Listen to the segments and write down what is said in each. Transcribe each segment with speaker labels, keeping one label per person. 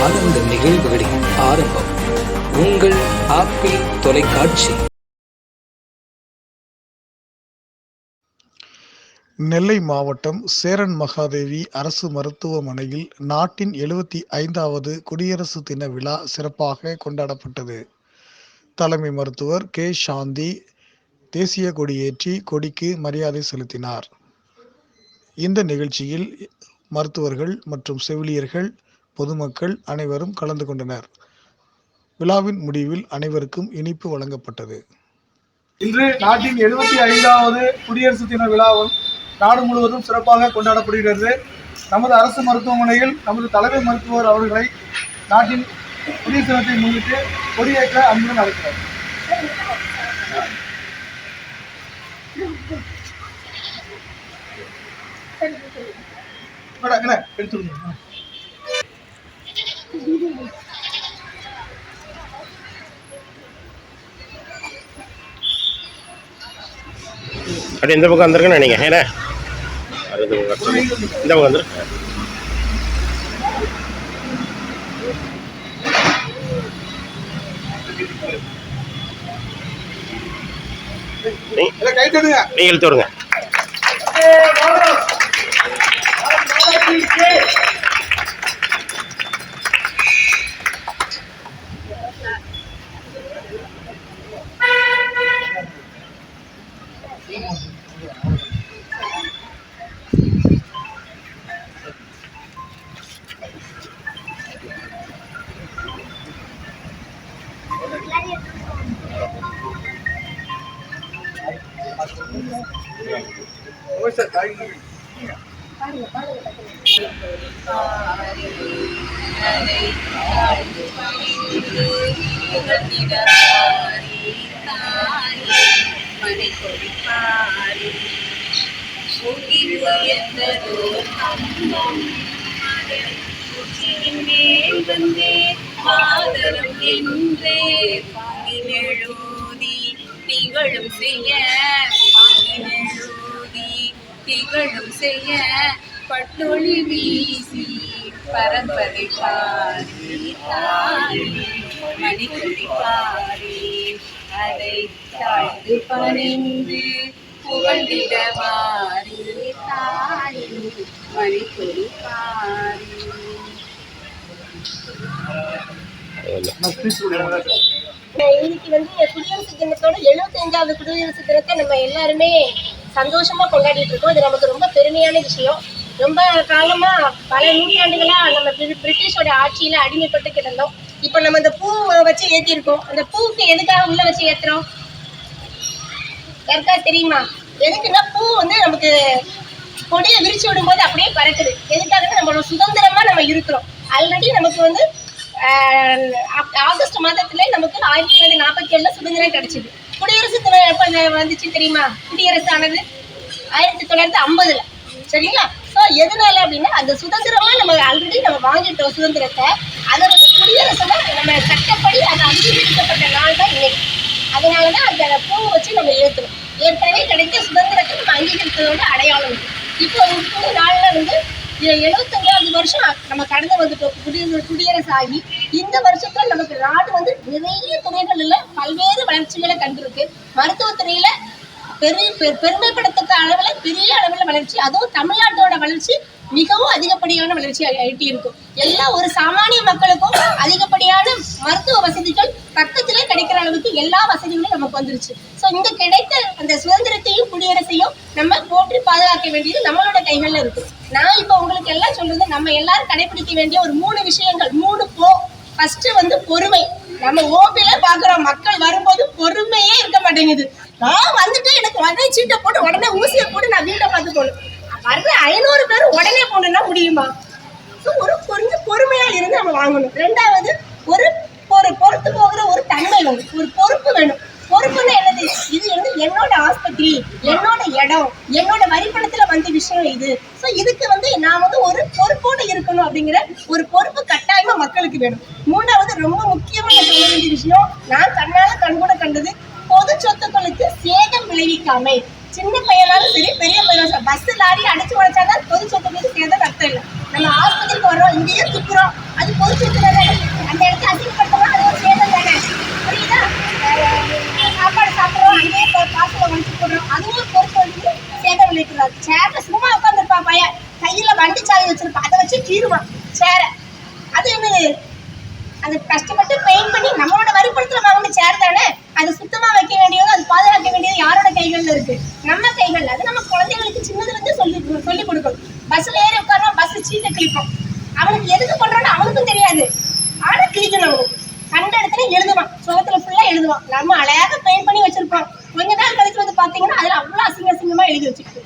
Speaker 1: ஆனந்த நிகழ்வுகளின் ஆரம்பம். உங்கள் ஆப்பிள் தொலைக்காட்சி.
Speaker 2: நெல்லை மாவட்டம் சேரன் மகாதேவி அரசு மருத்துவமனையில் நாட்டின் எழுபத்தி ஐந்தாவது குடியரசு தின விழா சிறப்பாக கொண்டாடப்பட்டது. தலைமை மருத்துவர் கே. சாந்தி தேசிய கொடியேற்றி கொடிக்கு மரியாதை செலுத்தினார். இந்த நிகழ்ச்சியில் மருத்துவர்கள் மற்றும் செவிலியர்கள் பொதுமக்கள் அனைவரும் கலந்து கொண்டனர். விழாவின் முடிவில் அனைவருக்கும் இனிப்பு வழங்கப்பட்டது.
Speaker 3: இன்று நாட்டின் எழுபத்தி ஐந்தாவது குடியரசு தின விழாவும் நாடு முழுவதும் சிறப்பாக கொண்டாடப்படுகிறது. நமது அரசு மருத்துவமனையில் நமது தலைமை மருத்துவர் அவர்களை நாட்டின் குடியரசு தினத்தை முன்னிட்டு கொடியேற்ற அன்புடன் அழைக்கிறார் மேடம்,
Speaker 4: அப்படி இந்த பக்கம் வந்திருக்குன்னு நினைக்கிறேன். ஏன்னா அது இந்த பக்கம் வரட்டும். இந்த பக்கம் மேல் வந்தே
Speaker 3: எல்லாம் கை தட்டுங்க
Speaker 4: நீ இழுத்து
Speaker 5: என்றே பாங்கினெழுதி திகழும் செய்ய செய்ய பட்டொளி வீசி பரம்பரை பாரி தாரி மணிக்கொடி பாரி அதை தாழ்ந்து பணிந்து புகழ்ந்திட மாறி தாரி மணிக்குடி பாரி
Speaker 6: இன்னைக்கு வந்து குடியரசு தினத்தோட எழுபத்தஞ்சாவது குடியரசு தினத்தை நம்ம எல்லாருமே சந்தோஷமா கொண்டாடிட்டு இருக்கோம் இது நமக்கு ரொம்ப பெருமையான விஷயம். ரொம்ப காலமா பல நூற்றாண்டுகளா நம்ம பிரிட்டிஷோட ஆட்சியில அடிமைப்பட்டு கிடந்தோம். இப்போ நம்ம இந்த பூ வச்சு ஏத்திருக்கோம் அந்த பூவுக்கு எதுக்காக உள்ள வச்சு ஏத்துறோம்? யாருக்கா தெரியுமா? எதுக்குன்னா பூ வந்து நமக்கு கொடியை விரிச்சு விடும்போது அப்படியே பறக்குது. எதுக்காக நம்மளோட சுதந்திரமா நம்ம இருக்கிறோம். ஆல்ரெடி நமக்கு வந்து ஆகஸ்ட் மாதத்துல நமக்கு ஆயிரத்தி தொள்ளாயிரத்தி நாற்பத்தி ஏழுல சுதந்திரம் கிடைச்சிது குடியரசு தினம் எப்ப இது வந்துச்சு தெரியுமா? குடியரசு ஆனது ஆயிரத்தி தொள்ளாயிரத்தி ஐம்பதுல. சரிங்களா? ஸோ எதனால அப்படின்னா அந்த சுதந்திரமா நம்ம ஆல்ரெடி நம்ம வாங்கிட்டோம் சுதந்திரத்தை. அதை வந்து குடியரசுல நம்ம சட்டப்படி அது அங்கீகரிக்கப்பட்ட நாள் தான் இன்னைக்கு. அதனாலதான் அந்த பூ வச்சு நம்ம ஏற்றணும். ஏற்கனவே கிடைத்த சுதந்திரத்தை நம்ம அங்கீகரித்ததோட அடையாளம் இப்போ இப்போ நாளில் வந்து எழுபத்தஞ்சாவது வருஷம் நம்ம கடந்து வந்துட்டோம். குடிய குடியரசு ஆகி இந்த வருஷத்துல நமக்கு நாடு வந்து நிறைய துறைகள்ல பல்வேறு வளர்ச்சிகளை கண்டிருக்கு. மருத்துவத்துறையில பெரிய பெருமைப்படுத்தக்க அளவுல பெரிய அளவுல வளர்ச்சி. அதுவும் தமிழ்நாட்டோட வளர்ச்சி மிகவும் அதிகப்படியான வளர்ச்சி ஆ- இருக்கும் எல்லா ஒரு சாமானிய மக்களுக்கும் அதிகப்படியான மருத்துவ வசதிகள் தக்க அளவுக்கு எல்லா வசதிகளும் நமக்கு வந்துருச்சு. ஸோ இந்த கிடைத்த அந்த சுதந்திரத்தையும் குடியரசையும் நம்ம போற்றி பாதுகாக்க வேண்டியது நம்மளோட கைகளில் இருக்கு. நான் இப்போ உங்களுக்கு எல்லாம் சொல்றது நம்ம எல்லாரும் கடைபிடிக்க வேண்டிய ஒரு மூணு விஷயங்கள் மூணு போ ஃபர்ஸ்ட் வந்து பொறுமை. நம்ம ஓபில பாக்குறோம் மக்கள் வரும்போது பொறுமையே இருக்க மாட்டேங்குது. நான் வந்துட்டு எனக்கு உடனே சீட்டை போட்டு உடனே ஊசியை போட்டு நான் வீட்டை பார்த்து போகணும். வர்ற ஐநூறு பேர் உடனே போகணும்னா முடியுமா? ஒரு கொஞ்சம் பொறுமையா இருந்து நம்ம வாங்கணும். ரெண்டாவது ஒரு ஒரு பொறுத்து போகிற ஒரு தன்மை வேணும். ஒரு பொறுப்பு வேணும். பொறுப்புன்னா என்னது? இது வந்து என்னோட ஆஸ்பத்திரி என்னோட இடம் என்னோட வரிப்பணத்துல வந்த விஷயம் இது. ஸோ இதுக்கு வந்து நான் வந்து ஒரு பொறுப்போடு இருக்கணும் அப்படிங்கிற ஒரு பொறுப்பு கட்டாயமா மக்களுக்கு வேணும். மூணாவது ரொம்ப முக்கியமா நான் சொல்ல வேண்டிய விஷயம் நான் கண்ணால கண்கூட கண்டது பொது சொத்துக்களுக்கு சேதம் விளைவிக்காமை. சின்ன பையனாலும் சரி பெரிய பையனாலும் சரி பஸ் லாரி அடிச்சு உடைச்சாதான் பொது சொத்துக்களுக்கு சேதம் அர்த்தம் இல்லை. நம்ம ஆஸ்பத்திரிக்கு வர்றோம் இங்கேயே துப்புறோம். அது பொது காசுல வண்டி போடுறோம். அதுவும் பொறுத்த வந்து சேர விளையாட்டுறாரு சேர சும்மா உட்காந்துருப்பான் பையன். கையில வண்டி சாவி வச்சிருப்பான். அதை வச்சு கீறுவான் சேர அது வந்து அது கஷ்டப்பட்டு பெயிண்ட் பண்ணி நம்மளோட வரிப்படுத்துல வாங்கின சேர் தானே? அது சுத்தமா வைக்க வேண்டியது அது பாதுகாக்க வேண்டியது யாரோட கைகள்ல இருக்கு? நம்ம கைகள்ல. அது நம்ம குழந்தைகளுக்கு சின்னதுல இருந்து சொல்லி சொல்லி கொடுக்கணும். பஸ்ல ஏறி உட்காரோம் பஸ் சீட்டை கிழிப்போம். அவனுக்கு எதுக்கு பண்றோம்னு அவனுக்கும் தெரியாது. ஆனா கிழிக்கணும் அவனுக்கு கண்ட இடத்துல எழுதுவான். சுகத்துல ஃபுல்லா எழுதுவான். நம்ம அழகாக பெயிண்ட் பண்ணி வச்சிருப்போம். கொஞ்ச நாள் கழிச்சு வந்து பாத்தீங்கன்னா அதுல அவ்வளவு அசிங்க அசிங்கமா எழுதி வச்சிருக்கு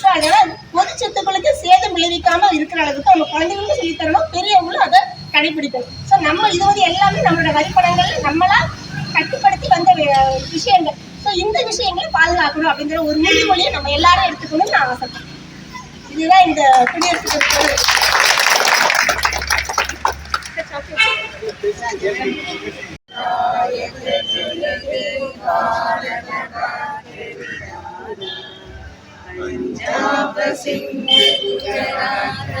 Speaker 6: ஸோ அதனால பொது சொத்துக்களுக்கு சேதம் விளைவிக்காம இருக்கிற அளவுக்கு நம்ம குழந்தைகளுக்கும் சொல்லித் தரணும் பெரியவங்களும் அதை கடைபிடிக்கணும் ஸோ நம்ம இது வந்து எல்லாமே நம்மளோட வரிப்பணங்கள் நம்மளா கட்டுப்படுத்தி வந்த விஷயங்கள். ஸோ இந்த விஷயங்களை பாதுகாக்கணும் அப்படிங்கிற ஒரு உறுதிமொழியை நம்ம எல்லாரும் எடுத்துக்கணும்னு நான் ஆசைப்படுறேன். இதுதான் இந்த குடியரசு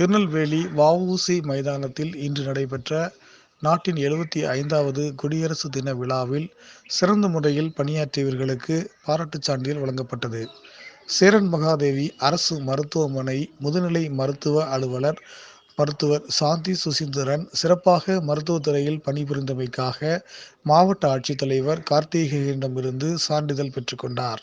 Speaker 2: திருநெல்வேலி வஉசி மைதானத்தில் இன்று நடைபெற்ற நாட்டின் எழுபத்தி ஐந்தாவது குடியரசு தின விழாவில் சிறந்த முறையில் பணியாற்றியவர்களுக்கு பாராட்டுச் சான்றிதழ் வழங்கப்பட்டது. சேரன் மகாதேவி அரசு மருத்துவமனை முதுநிலை மருத்துவ அலுவலர் மருத்துவர் சாந்தி சுசீந்திரன் சிறப்பாக மருத்துவத்துறையில் பணிபுரிந்தமைக்காக மாவட்ட ஆட்சித்தலைவர் கார்த்திகேயனிடமிருந்து சான்றிதழ் பெற்றுக்கொண்டார்